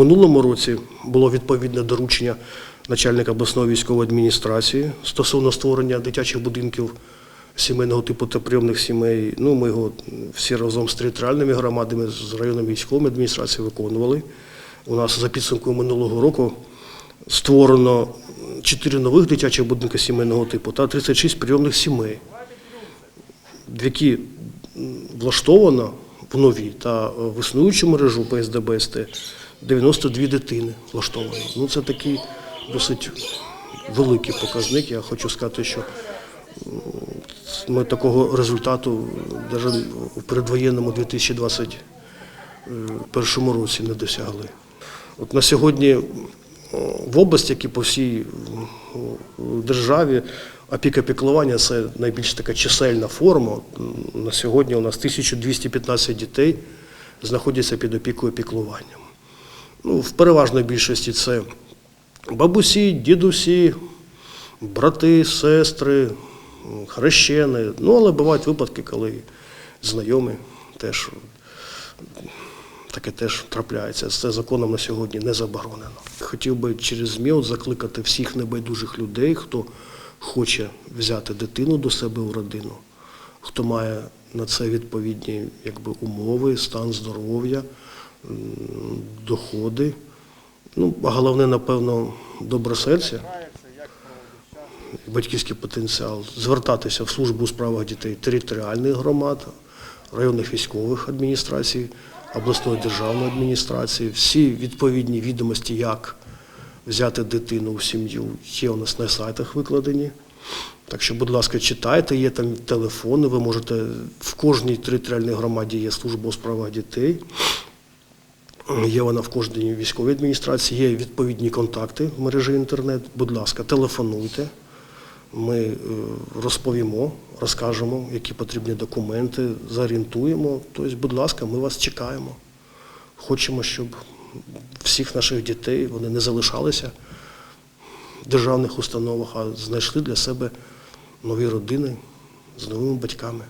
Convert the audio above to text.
минулому році було відповідне доручення начальника обласної військової адміністрації стосовно створення дитячих будинків сімейного типу та прийомних сімей. Ну, ми його всі разом з територіальними громадами, з районними військовими адміністраціями виконували. У нас за підсумком минулого року створено 4 нових дитячих будинки сімейного типу та 36 прийомних сімей, які влаштовано в новій та в існуючу мережу ПСДБСТ 92 дитини влаштовано. Ну, це такий досить великий показник. Я хочу сказати, що ми такого результату навіть у передвоєнному 2021 році не досягли. От на сьогодні в області, як і по всій державі, опіка піклування це найбільш така чисельна форма. На сьогодні у нас 1215 дітей знаходяться під опікою піклуванням. Ну, в переважної більшості це бабусі, дідусі, брати, сестри, хрещени. Ну, але бувають випадки, коли знайомі теж таке теж трапляється. Це законом на сьогодні не заборонено. Хотів би через ЗМІ закликати всіх небайдужих людей, хто хоче взяти дитину до себе в родину, хто має на це відповідні якби, умови, стан здоров'я, доходи. Ну, а головне, напевно, добре серце, батьківський потенціал, звертатися в службу у справах дітей територіальних громад, районних військових адміністрацій, обласної державної адміністрації. Всі відповідні відомості, як взяти дитину в сім'ю, є у нас на сайтах викладені. Так що, будь ласка, читайте, є там телефони, ви можете в кожній територіальній громаді є служба у справах дітей. Є вона в кожній військовій адміністрації, є відповідні контакти в мережі інтернет. Будь ласка, телефонуйте. Ми е, розповімо, розкажемо, які потрібні документи, зорієнтуємо. Тобто, будь ласка, ми вас чекаємо. Хочемо, щоб всіх наших дітей вони не залишалися в державних установах, а знайшли для себе нові родини з новими батьками.